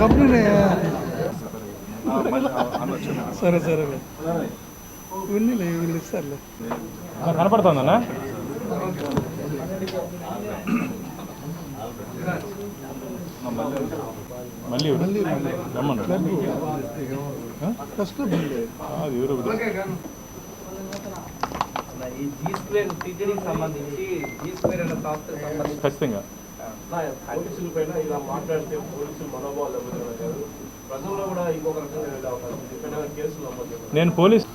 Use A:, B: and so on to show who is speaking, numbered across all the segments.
A: Company సరే సరే ఇవన్నీ వీళ్ళు ఇస్తారులే
B: కనపడుతుందన్నా మళ్ళీ
A: మళ్ళీ
B: రమ్మన్నాడు
A: ఫస్ట్ బండి
B: అది ఎవరు
C: ఈ జీ స్క్వేర్ టీటీడీకి సంబంధించి జీ స్క్వేర్ అనే సంస్థకు సంబంధించి
B: ఖచ్చితంగా
D: పోలీసుల పైన ఇలా మాట్లాడితే పోలీసులు మనోభావాలు దెబ్బతిన్నారు ప్రజల్లో కూడా ఇంకొక రకంగా వెళ్ళే అవకాశం ఇప్పటికైనా కేసులు నమోదు.
B: నేను పోలీస్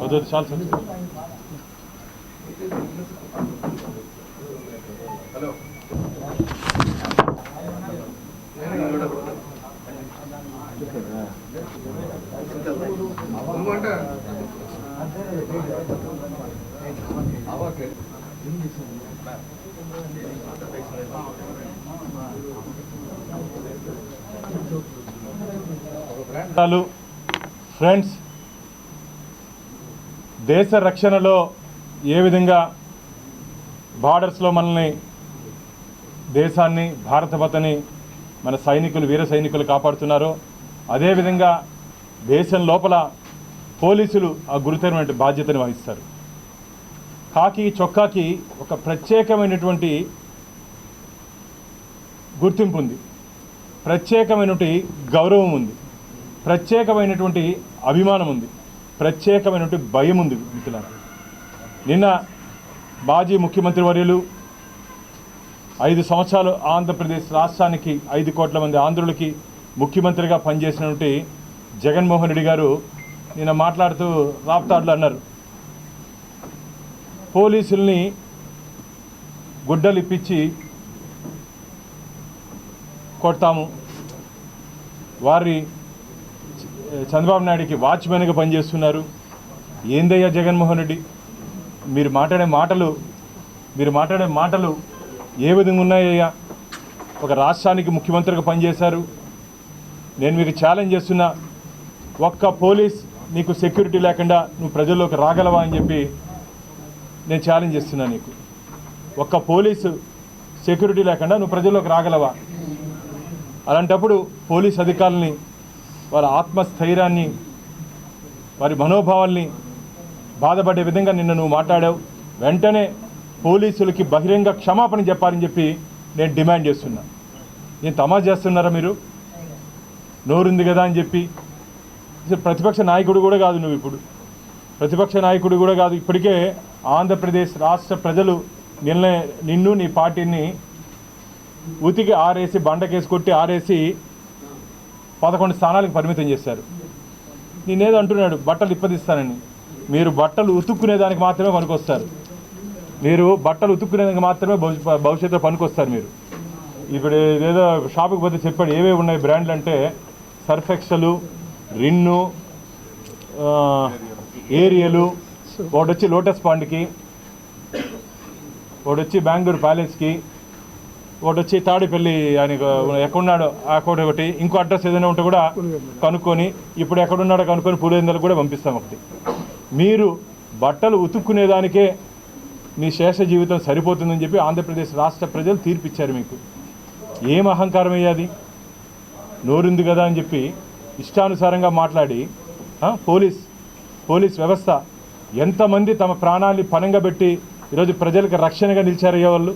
B: వద్దు వద్దు, చాలు సార్ ఫ్రెండ్స్ దేశ రక్షణలో ఏ విధంగా బార్డర్స్లో మనల్ని దేశాన్ని భారతమాతని మన సైనికులు వీర సైనికులు కాపాడుతున్నారో అదేవిధంగా దేశం లోపల పోలీసులు ఆ గురుతరమైన బాధ్యతను వహిస్తారు. కాకి చొక్కాకి ఒక ప్రత్యేకమైనటువంటి గుర్తింపు ఉంది. ప్రత్యేకమైనటువంటి గౌరవం ఉంది. ప్రత్యేకమైనటువంటి అభిమానం ఉంది. ప్రత్యేకమైనటువంటి భయం ఉంది మిత్రులారా. నిన్న మాజీ ముఖ్యమంత్రి వర్యులు ఐదు సంవత్సరాలు ఆంధ్రప్రదేశ్ రాష్ట్రానికి ఐదు కోట్ల మంది ఆంధ్రులకి ముఖ్యమంత్రిగా పనిచేసినటువంటి జగన్మోహన్ రెడ్డి గారు నిన్న మాట్లాడుతూ రాప్తాడులు అన్నారు. పోలీసుల్ని గుడ్డలు ఇప్పించి కొడతాము. వారి చంద్రబాబు నాయుడికి వాచ్మెన్గా పనిచేస్తున్నారు. ఏందయ్యా జగన్మోహన్ రెడ్డి? మీరు మాట్లాడే మాటలు మీరు మాట్లాడే మాటలు ఏ విధంగా ఉన్నాయ్యా ఒక రాష్ట్రానికి ముఖ్యమంత్రిగా పనిచేశారు. నేను మీకు ఛాలెంజ్ చేస్తున్నా. ఒక్క పోలీస్ నీకు సెక్యూరిటీ లేకుండా నువ్వు ప్రజల్లోకి రాగలవా అని చెప్పి నేను ఛాలెంజ్ చేస్తున్నా నీకు. ఒక్క పోలీసు సెక్యూరిటీ లేకుండా నువ్వు ప్రజల్లోకి రాగలవా? అలాంటప్పుడు పోలీస్ అధికారుల్ని వారి ఆత్మస్థైర్యాన్ని వారి మనోభావాల్ని బాధపడే విధంగా నిన్న నువ్వు మాట్లాడావు. వెంటనే పోలీసులకి బహిరంగ క్షమాపణ చెప్పాలని చెప్పి నేను డిమాండ్ చేస్తున్నా. నేను తమా చేస్తున్నారా మీరు? నోరుంది కదా అని చెప్పి. ప్రతిపక్ష నాయకుడు కూడా కాదు నువ్వు ఇప్పుడు. ప్రతిపక్ష నాయకుడు కూడా కాదు. ఇప్పటికే ఆంధ్రప్రదేశ్ రాష్ట్ర ప్రజలు నిన్న నిన్ను నీ పార్టీని ఉతికి ఆరేసి బండకేసి కొట్టి ఆరేసి పదకొండు స్థానాలకు పరిమితం చేశారు. నేనేదో అంటున్నాడు బట్టలు ఇప్పదిస్తానని మీరు బట్టలు ఉతుక్కునే దానికి మాత్రమే పనికొస్తారు. మీరు బట్టలు ఉతుక్కునేదానికి మాత్రమే భవిష్య- భవిష్యత్తులో పనికొస్తారు మీరు. ఇప్పుడు ఏదో షాపుకి పోతే చెప్పాడు ఏవేవి ఉన్నాయి బ్రాండ్లు అంటే సర్ఫెక్సలు రిన్ను ఏరియలు ఒకటి వచ్చి లోటస్ పాండ్కి ఒకటి వచ్చి బెంగళూరు ప్యాలెస్కి ఒకటి వచ్చి తాడిపల్లి ఆయన ఎక్కడున్నాడో ఆ కోటి ఒకటి ఇంకో అడ్రస్ ఏదైనా ఉంటే కూడా కనుక్కొని ఇప్పుడు ఎక్కడున్నాడో కనుక్కొని పులివెందులకు కూడా పంపిస్తాం ఒకటి. మీరు బట్టలు ఉతుక్కునేదానికే మీ శేష జీవితం సరిపోతుందని చెప్పి ఆంధ్రప్రదేశ్ రాష్ట్ర ప్రజలు తీర్పిచ్చారు మీకు. ఏం అహంకారం అయ్యాది? నోరుంది కదా అని చెప్పి ఇష్టానుసారంగా మాట్లాడి పోలీస్ పోలీస్ వ్యవస్థ ఎంతమంది తమ ప్రాణాన్ని పనంగా పెట్టి ఈరోజు ప్రజలకు రక్షణగా నిలిచారయ్యే వాళ్ళు?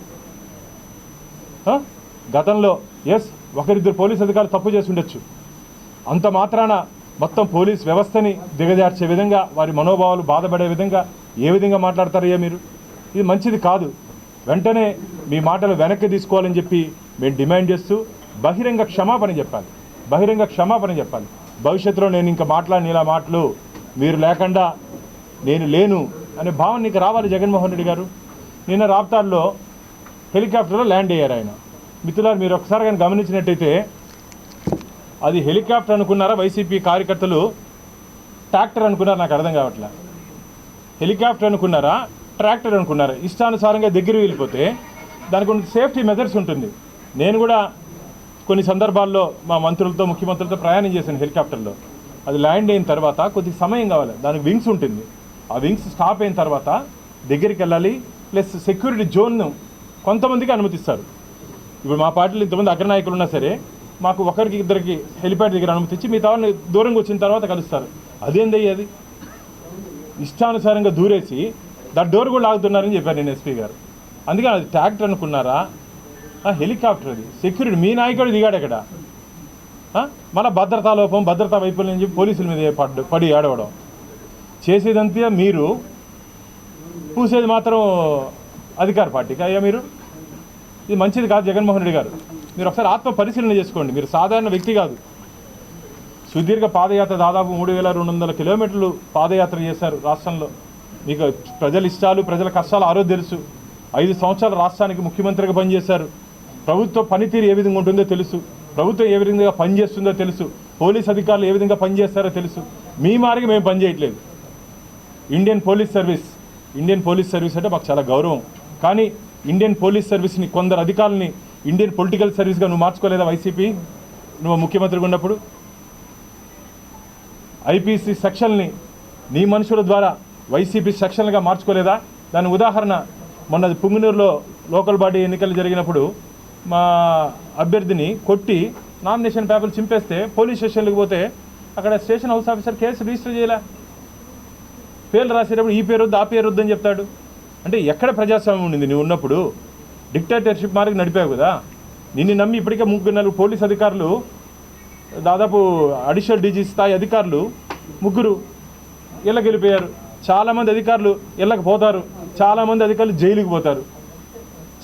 B: గతంలో ఎస్ ఒకరిద్దరు పోలీస్ అధికారులు తప్పు చేసి ఉండొచ్చు. అంత మాత్రాన మొత్తం పోలీస్ వ్యవస్థని దిగజార్చే విధంగా వారి మనోభావాలు బాధపడే విధంగా ఏ విధంగా మాట్లాడతారయ్యా మీరు? ఇది మంచిది కాదు. వెంటనే మీ మాటలు వెనక్కి తీసుకోవాలని చెప్పి మేము డిమాండ్ చేస్తూ బహిరంగ క్షమాపణ చెప్పాలి. బహిరంగ క్షమాపణ చెప్పాలి. భవిష్యత్తులో నేను ఇంకా మాట్లాడిన ఇలా మాటలు మీరు లేకుండా నేను లేను అనే భావన నీకు రావాలి జగన్మోహన్ రెడ్డి గారు. నిన్న రాప్తాల్లో హెలికాప్టర్లో ల్యాండ్ అయ్యారు ఆయన. మిత్రులారు మీరు ఒకసారి కానీ గమనించినట్టయితే అది హెలికాప్టర్ అనుకున్నారా వైసీపీ కార్యకర్తలు ట్రాక్టర్ అనుకున్నారా నాకు అర్థం కావట్లే. హెలికాప్టర్ అనుకున్నారా ట్రాక్టర్ అనుకున్నారా ఇష్టానుసారంగా దగ్గర వెళ్ళిపోతే దానికి సేఫ్టీ మెజర్స్ ఉంటుంది. నేను కూడా కొన్ని సందర్భాల్లో మా మంత్రులతో ముఖ్యమంత్రులతో ప్రయాణం చేశాను హెలికాప్టర్లో. అది ల్యాండ్ అయిన తర్వాత కొద్ది సమయం కావాలి. దానికి వింగ్స్ ఉంటుంది. ఆ వింగ్స్ స్టాప్ అయిన తర్వాత దగ్గరికి వెళ్ళాలి. ప్లస్ సెక్యూరిటీ జోన్ను కొంతమందికి అనుమతిస్తారు. ఇప్పుడు మా పార్టీలో ఇంతమంది అగ్రనాయకులు ఉన్నా సరే మాకు ఒకరికి ఇద్దరికి హెలిప్యాడ్ దగ్గర అనుమతించి ఇచ్చి మిగతా వాళ్ళని దూరంగా వచ్చిన తర్వాత కలుస్తారు. అదేంది అది? ఇష్టానుసారంగా దూరేసి దా డోర్ కూడా లాగుతున్నారని చెప్పారు నేను ఎస్పీ గారు. అందుకని అది ట్రాక్టర్ అనుకున్నారా? హెలికాప్టర్ అది. సెక్యూరిటీ మీ నాయకుడు దిగాడు అక్కడ. మన భద్రతా లోపం భద్రతా వైఫల్యం చెప్పి పోలీసుల మీద పడ్డు పడి ఏడవడం. చేసేదంతా మీరు పూసేది మాత్రం అధికార పార్టీకి. అయ్యా మీరు ఇది మంచిది కాదు జగన్మోహన్ రెడ్డి గారు. మీరు ఒకసారి ఆత్మ పరిశీలన చేసుకోండి. మీరు సాధారణ వ్యక్తి కాదు. సుదీర్ఘ పాదయాత్ర దాదాపు మూడు వేల రెండు వందల కిలోమీటర్లు పాదయాత్ర చేశారు రాష్ట్రంలో. మీకు ప్రజల ఇష్టాలు ప్రజల కష్టాలు ఆరో తెలుసు. ఐదు సంవత్సరాలు రాష్ట్రానికి ముఖ్యమంత్రిగా పనిచేశారు. ప్రభుత్వ పనితీరు ఏ విధంగా ఉంటుందో తెలుసు. ప్రభుత్వం ఏ విధంగా పనిచేస్తుందో తెలుసు. పోలీస్ అధికారులు ఏ విధంగా పనిచేస్తారో తెలుసు. మీ మారికి మేము పనిచేయట్లేదు Indian police service Indian police service అంటే మాకు చాలా గౌరవం. కానీ ఇండియన్ పోలీస్ సర్వీస్ని కొందరు అధికారులని ఇండియన్ పొలిటికల్ సర్వీస్గా నువ్వు మార్చుకోలేదా వైసీపీ? నువ్వు ముఖ్యమంత్రిగా ఉన్నప్పుడు? ఐపీసీ సెక్షన్ని నీ మనుషుల ద్వారా వైసీపీ సెక్షన్లుగా మార్చుకోలేదా? దాని ఉదాహరణ మొన్న పుంగనూరులో లోకల్ బాడీ ఎన్నికలు జరిగినప్పుడు మా అభ్యర్థిని కొట్టి నామినేషన్ పేపర్లు చింపేస్తే పోలీస్ స్టేషన్లకు పోతే అక్కడ station house officer case register చేయలే. పేర్లు రాసేటప్పుడు ఈ పేరు వద్దు ఆ పేరు వద్దు అని చెప్తాడు. అంటే ఎక్కడ ప్రజాస్వామ్యం ఉండింది? నువ్వు ఉన్నప్పుడు డిక్టేటర్షిప్ మార్గం నడిపావు కదా. నిన్ను నమ్మి ఇప్పటికే ముగ్గురు నలుగురు పోలీస్ అధికారులు దాదాపు అడిషనల్ డీజీ స్థాయి అధికారులు ముగ్గురు ఇళ్ళకి వెళ్ళిపోయారు చాలామంది అధికారులు ఇళ్ళకి పోతారు. చాలామంది అధికారులు జైలుకి పోతారు.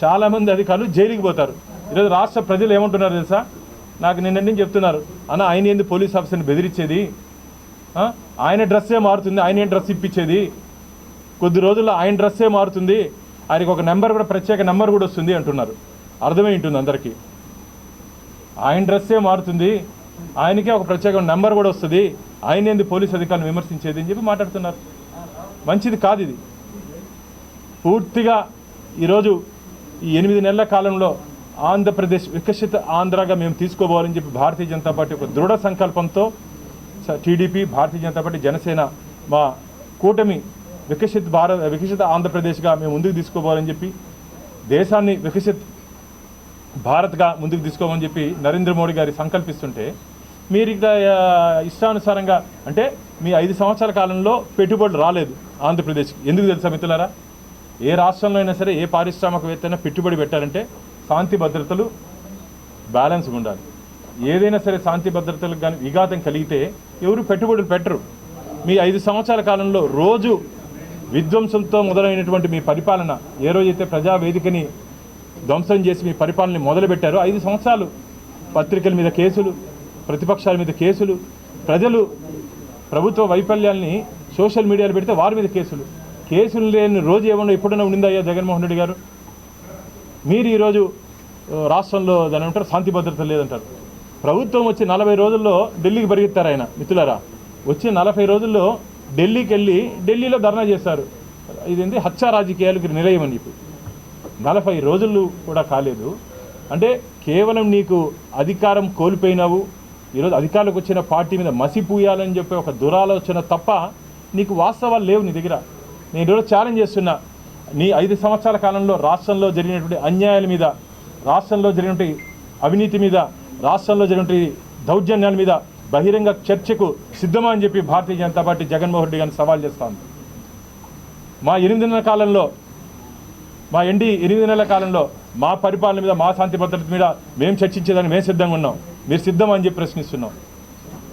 B: చాలామంది అధికారులు జైలుకి పోతారు. ఈరోజు రాష్ట్ర ప్రజలు ఏమంటున్నారు తెలుసా? నాకు నిన్న చెప్తున్నారు. అన్న ఆయన ఏంది పోలీస్ ఆఫీసర్ని బెదిరించేది? ఆయన డ్రెస్సే మారుతుంది ఆయన ఏం డ్రెస్ ఇప్పించేది? కొద్ది రోజుల్లో ఆయన డ్రెస్సే మారుతుంది ఆయనకి ఒక నెంబర్ కూడా ప్రత్యేక నెంబర్ కూడా వస్తుంది అంటున్నారు. అర్థమై ఉంటుంది అందరికీ? ఆయన డ్రెస్సే మారుతుంది ఆయనకే ఒక ప్రత్యేక నెంబర్ కూడా వస్తుంది ఆయన ఏంది పోలీస్ అధికారులు విమర్శించేది అని చెప్పి మాట్లాడుతున్నారు. మంచిది కాదు ఇది. పూర్తిగా ఈరోజు ఈ ఎనిమిది నెలల కాలంలో ఆంధ్రప్రదేశ్ వికసిత ఆంధ్రగా మేము తీసుకోవాలని చెప్పి భారతీయ జనతా పార్టీ ఒక దృఢ సంకల్పంతో టీడీపీ భారతీయ జనతా పార్టీ జనసేన మా కూటమి వికసిత్ భారత్ వికసిత ఆంధ్రప్రదేశ్గా మేము ముందుకు తీసుకోవాలని చెప్పి దేశాన్ని వికసిత్ భారత్గా ముందుకు తీసుకోమని చెప్పి నరేంద్ర మోడీ గారి సంకల్పిస్తుంటే మీరు ఇక్కడ ఇష్టానుసారంగా అంటే మీ ఐదు సంవత్సరాల కాలంలో పెట్టుబడులు రాలేదు ఆంధ్రప్రదేశ్కి. ఎందుకు తెలుసా మిత్రులారా? ఏ రాష్ట్రంలో అయినా సరే ఏ పారిశ్రామికవేత్త అయినా పెట్టుబడి పెట్టాలంటే శాంతి భద్రతలు బ్యాలెన్స్ ఉండాలి. ఏదైనా సరే శాంతి భద్రతలకు కానీ విఘాతం కలిగితే ఎవరు పెట్టుబడులు పెట్టరు. మీ ఐదు సంవత్సరాల కాలంలో రోజు విధ్వంసంతో మొదలైనటువంటి మీ పరిపాలన ఏ రోజైతే ప్రజావేదికని ధ్వంసం చేసి మీ పరిపాలన మొదలుపెట్టారో ఐదు సంవత్సరాలు పత్రికల మీద కేసులు ప్రతిపక్షాల మీద కేసులు ప్రజలు ప్రభుత్వ వైఫల్యాల్ని సోషల్ మీడియాలో పెడితే వారి మీద కేసులు. కేసులు లేని రోజు ఏమన్నా ఎప్పుడైనా ఉండిందా అయ్యా జగన్మోహన్ రెడ్డి గారు? మీరు ఈరోజు రాష్ట్రంలో దాని అంటారు శాంతి భద్రత లేదంటారు. ప్రభుత్వం వచ్చి నలభై రోజుల్లో ఢిల్లీకి పరిగెత్తారు ఆయన మిత్రులారా. వచ్చి నలభై రోజుల్లో ఢిల్లీకి వెళ్ళి ఢిల్లీలో ధర్నా చేశారు. ఇదేంటి హత్యా రాజకీయాలకు నిలయం అని చెప్పి. నలభై రోజులు కూడా కాలేదు. అంటే కేవలం నీకు అధికారం కోల్పోయినావు ఈరోజు అధికారులకు వచ్చిన పార్టీ మీద మసిపూయాలని చెప్పే ఒక దురాలోచన తప్ప నీకు వాస్తవాలు లేవు నీ దగ్గర. నేను ఈరోజు ఛాలెంజ్ చేస్తున్నా నీ ఐదు సంవత్సరాల కాలంలో రాష్ట్రంలో జరిగినటువంటి అన్యాయాల మీద రాష్ట్రంలో జరిగినటువంటి అవినీతి మీద రాష్ట్రంలో జరిగినటువంటి దౌర్జన్యాల మీద బహిరంగ చర్చకు సిద్ధమా అని చెప్పి భారతీయ జనతా పార్టీ జగన్మోహన్ రెడ్డి గారిని సవాల్ చేస్తాను మా ఎనిమిది నెలల కాలంలో మా ఎండి ఎనిమిది నెలల కాలంలో మా పరిపాలన మీద మా శాంతి భద్రత మీద మేము చర్చించేదాన్ని మేము సిద్ధంగా ఉన్నాం. మీరు సిద్ధం అని చెప్పి ప్రశ్నిస్తున్నాం.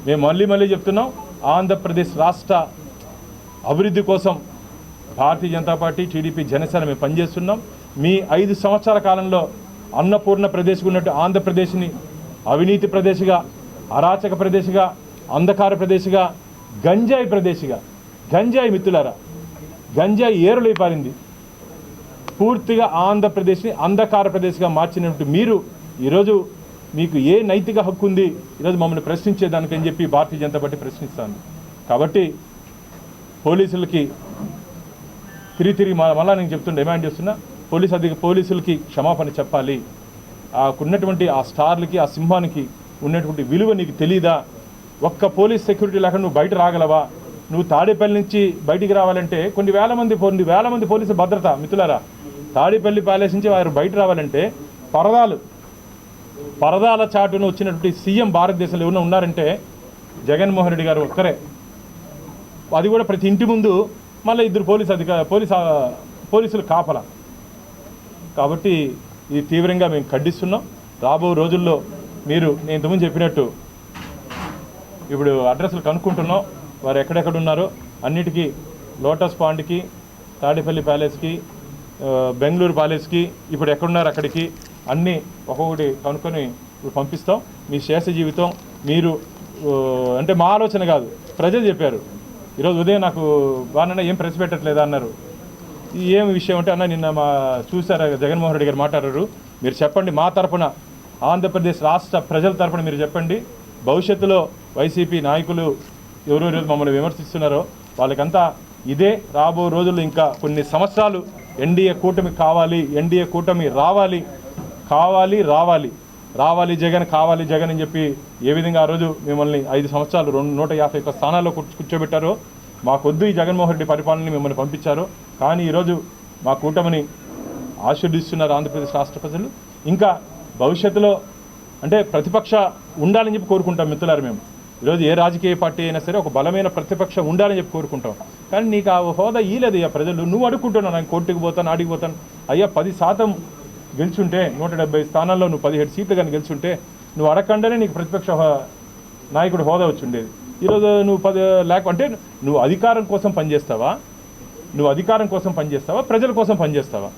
B: మేము మళ్ళీ మళ్ళీ చెప్తున్నాం ఆంధ్రప్రదేశ్ రాష్ట్ర అభివృద్ధి కోసం భారతీయ జనతా పార్టీ టీడీపీ జనసేన మేము పనిచేస్తున్నాం. మీ ఐదు సంవత్సరాల కాలంలో అన్నపూర్ణ ప్రదేశ్కు ఉన్నట్టు ఆంధ్రప్రదేశ్ని అవినీతి ప్రదేశ్గా అరాచక ప్రదేశ్గా అంధకార ప్రదేశ్గా గంజాయి ప్రదేశ్గా గంజాయి మిత్రులారా గంజాయి ఏరులై పారింది. పూర్తిగా ఆంధ్రప్రదేశ్ని అంధకార ప్రదేశ్గా మార్చినట్టు మీరు ఈరోజు మీకు ఏ నైతిక హక్కు ఉంది? ఈరోజు మమ్మల్ని ప్రశ్నించేదానికని చెప్పి భారతీయ జనతా పార్టీ ప్రశ్నిస్తాను కాబట్టి పోలీసులకి తిరిగి తిరిగి మా- మళ్ళా నేను చెప్తున్న డిమాండ్ చేస్తున్నా పోలీస్ అధిక పోలీసులకి క్షమాపణ చెప్పాలి. ఆకున్నటువంటి ఉన్నటువంటి ఆ స్టార్లకి ఆ సింహానికి ఉన్నటువంటి విలువ నీకు తెలీదా? ఒక్క పోలీస్ సెక్యూరిటీ లేక నువ్వు బయట రాగలవా? నువ్వు తాడేపల్లి నుంచి బయటికి రావాలంటే కొన్ని వేల మంది కొన్ని వేల మంది పోలీసు భద్రత మిత్రులారా. తాడేపల్లి ప్యాలెస్ నుంచి వారు బయట రావాలంటే పరదాలు. పరదాల చాటును వచ్చినటువంటి సీఎం భారతదేశంలో ఎవరైనా ఉన్నారంటే జగన్మోహన్ రెడ్డి గారు ఒక్కరే. అది కూడా ప్రతి ఇంటి ముందు మళ్ళీ ఇద్దరు పోలీసు అధిక పోలీస్ పోలీసులు కాపల. కాబట్టి ఇది తీవ్రంగా మేము ఖండిస్తున్నాం. రాబో రోజుల్లో మీరు నేను ఇంతకుముందు చెప్పినట్టు ఇప్పుడు అడ్రస్లు కనుక్కుంటున్నాం. వారు ఎక్కడెక్కడ ఉన్నారో అన్నిటికీ లోటస్ పాండ్కి తాడేపల్లి ప్యాలెస్కి బెంగళూరు ప్యాలెస్కి ఇప్పుడు ఎక్కడున్నారు అక్కడికి అన్నీ ఒక్కొక్కటి కనుక్కొని ఇప్పుడు పంపిస్తాం. మీ శేష జీవితం మీరు అంటే మా ఆలోచన కాదు. ప్రజలు చెప్పారు. ఈరోజు ఉదయం నాకు బాగా ఏం ప్రెస్ పెట్టట్లేదా అన్నారు. ఏం విషయం అంటే అన్న నిన్న మా చూసారా జగన్మోహన్ రెడ్డి గారు మాట్లాడారు. మీరు చెప్పండి మా తరపున ఆంధ్రప్రదేశ్ రాష్ట్ర ప్రజల తరపున మీరు చెప్పండి. భవిష్యత్తులో వైసీపీ నాయకులు ఎవరెవరు మమ్మల్ని విమర్శిస్తున్నారో వాళ్ళకంతా ఇదే రాబో రోజుల్లో ఇంకా కొన్ని సంవత్సరాలు ఎన్డీఏ కూటమి కావాలి ఎన్డీఏ కూటమి రావాలి కావాలి రావాలి. రావాలి జగన్ కావాలి జగన్ అని చెప్పి ఏ విధంగా ఆ రోజు మిమ్మల్ని ఐదు సంవత్సరాలు రెండు నూట యాభై ఒక్క స్థానాల్లో కూర్చో- కూర్చోబెట్టారో మాకొద్దు ఈ జగన్మోహన్ రెడ్డి పరిపాలనని మిమ్మల్ని పంపించారు కానీ ఈరోజు మా కూటమిని ఆశీర్దిస్తున్నారు ఆంధ్రప్రదేశ్ రాష్ట్ర ప్రజలు. ఇంకా భవిష్యత్తులో అంటే ప్రతిపక్ష ఉండాలని చెప్పి కోరుకుంటాం మిత్రులారు మేము. ఈరోజు ఏ రాజకీయ పార్టీ అయినా సరే ఒక బలమైన ప్రతిపక్ష ఉండాలని చెప్పి కోరుకుంటాం. కానీ నీకు ఆ హోదా ఈలేదు అయ్యా ప్రజలు. నువ్వు అడుక్కుంటున్నావు నేను కోర్టుకు పోతాను ఆడికి పోతాను. అయ్యా పది శాతం గెలుచుంటే నూట డెబ్బై స్థానాల్లో నువ్వు పదిహేడు సీట్లు కానీ గెలుచుంటే నువ్వు అడగకుండానే నీకు ప్రతిపక్ష నాయకుడు హోదా వచ్చి ఉండేది ఈరోజు నువ్వు పది లేక అంటే నువ్వు అధికారం కోసం పనిచేస్తావా? నువ్వు అధికారం కోసం పనిచేస్తావా? ప్రజల కోసం పనిచేస్తావా?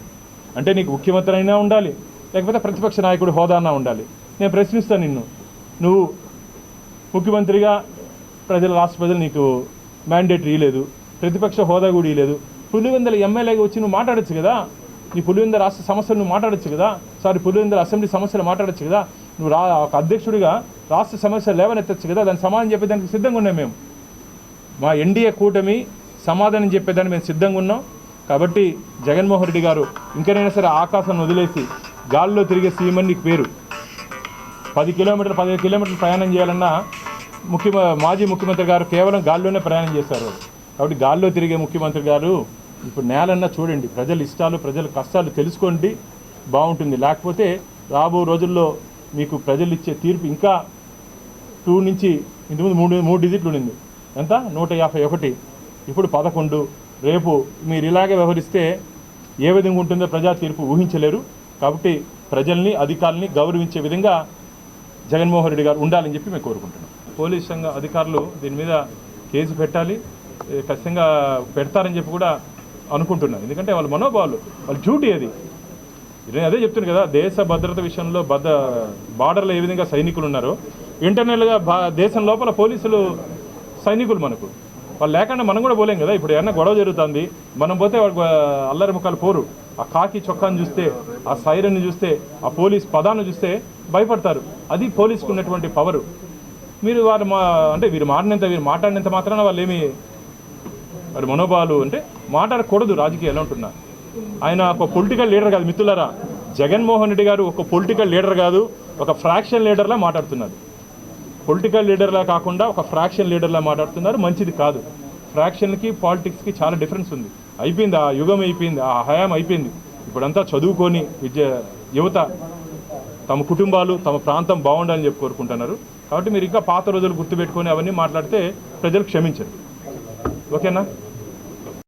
B: అంటే నీకు ముఖ్యమంత్రి అయినా ఉండాలి లేకపోతే ప్రతిపక్ష నాయకుడు హోదా అన్నా ఉండాలి. నేను ప్రశ్నిస్తాను నిన్ను. నువ్వు ముఖ్యమంత్రిగా ప్రజల రాష్ట్ర ప్రజలు నీకు మ్యాండేట్ ఇవ్వలేదు ప్రతిపక్ష హోదా కూడా ఇవ్వలేదు పులివెందల ఎమ్మెల్యేగా వచ్చి నువ్వు మాట్లాడచ్చు కదా? నీ పులివెందు రాష్ట్ర సమస్యలు నువ్వు మాట్లాడొచ్చు కదా? సారీ పులివెందు అసెంబ్లీ సమస్యలు మాట్లాడచ్చు కదా? నువ్వు రా ఒక అధ్యక్షుడిగా రాష్ట్ర సమస్యలు లేవనెత్తచ్చు కదా? దాని సమాధానం చెప్పేదానికి సిద్ధంగా ఉన్నాం మేము. మా ఎన్డీఏ కూటమి సమాధానం చెప్పేదాన్ని మేము సిద్ధంగా ఉన్నాం. కాబట్టి జగన్మోహన్ రెడ్డి గారు ఇంకనైనా సరే ఆకాశం వదిలేసి గాల్లో తిరిగే సీఎం అని నీకు పేరు. పది కిలోమీటర్లు పదిహేను కిలోమీటర్లు ప్రయాణం చేయాలన్నా ముఖ్య మాజీ ముఖ్యమంత్రి గారు కేవలం గాల్లోనే ప్రయాణం చేశారు. కాబట్టి గాల్లో తిరిగే ముఖ్యమంత్రి గారు ఇప్పుడు నేలన్నా చూడండి ప్రజల ఇష్టాలు ప్రజల కష్టాలు తెలుసుకోండి బాగుంటుంది. లేకపోతే రాబో రోజుల్లో మీకు ప్రజలు ఇచ్చే తీర్పు ఇంకా టూ నుంచి ఇంతకుముందు మూడు మూడు డిజిట్లు ఉండింది. ఎంత? నూట యాభై ఒకటి. ఇప్పుడు పదకొండు. రేపు మీరు ఇలాగే వ్యవహరిస్తే ఏ విధంగా ఉంటుందో ప్రజా తీర్పు ఊహించలేరు. కాబట్టి ప్రజల్ని అధికారుల్ని గౌరవించే విధంగా జగన్మోహన్ రెడ్డి గారు ఉండాలని చెప్పి మేము కోరుకుంటున్నాం. పోలీస్ సంఘ అధికారులు దీని మీద కేసు పెట్టాలి. ఖచ్చితంగా పెడతారని చెప్పి కూడా అనుకుంటున్నాను. ఎందుకంటే వాళ్ళ మనోభావాలు వాళ్ళ డ్యూటీ అది. నేను అదే చెప్తున్నాను కదా దేశ భద్రత విషయంలో భద్ర బార్డర్లో ఏ విధంగా సైనికులు ఉన్నారో ఇంటర్నల్గా భా దేశం లోపల పోలీసులు సైనికులు మనకు. వాళ్ళు లేకుండా మనం కూడా పోలేం కదా ఇప్పుడు ఏమన్నా గొడవ జరుగుతుంది మనం పోతే వాళ్ళు అల్లరి ముఖాలు పోరు. ఆ కాకి చొక్కాను చూస్తే ఆ సైరన్ని చూస్తే ఆ పోలీస్ పదాన్ని చూస్తే భయపడతారు. అది పోలీసుకు ఉన్నటువంటి పవరు. మీరు వారు మా అంటే వీరు మాడినంత వీరు మాట్లాడినంత మాత్రాన వాళ్ళు ఏమి మరి మనోభావాలు అంటే మాట్లాడకూడదు రాజకీయాలు అంటున్నా. ఆయన ఒక పొలిటికల్ లీడర్ కాదు మిత్రులరా. జగన్మోహన్ రెడ్డి గారు ఒక పొలిటికల్ లీడర్ కాదు ఒక ఫ్రాక్షన్ లీడర్లా మాట్లాడుతున్నారు. పొలిటికల్ లీడర్లా కాకుండా ఒక ఫ్రాక్షన్ లీడర్లా మాట్లాడుతున్నారు మంచిది కాదు. ఫ్రాక్షన్కి పాలిటిక్స్కి చాలా డిఫరెన్స్ ఉంది. అయిపోయింది ఆ యుగం అయిపోయింది ఆ హయాం అయిపోయింది. ఇప్పుడంతా చదువుకొని విద్య యువత తమ కుటుంబాలు తమ ప్రాంతం బాగుండాలని చెప్పి కోరుకుంటున్నారు. కాబట్టి మీరు ఇంకా పాత రోజులు గుర్తుపెట్టుకొని అవన్నీ మాట్లాడితే ప్రజలు క్షమించరు. ఓకేనా?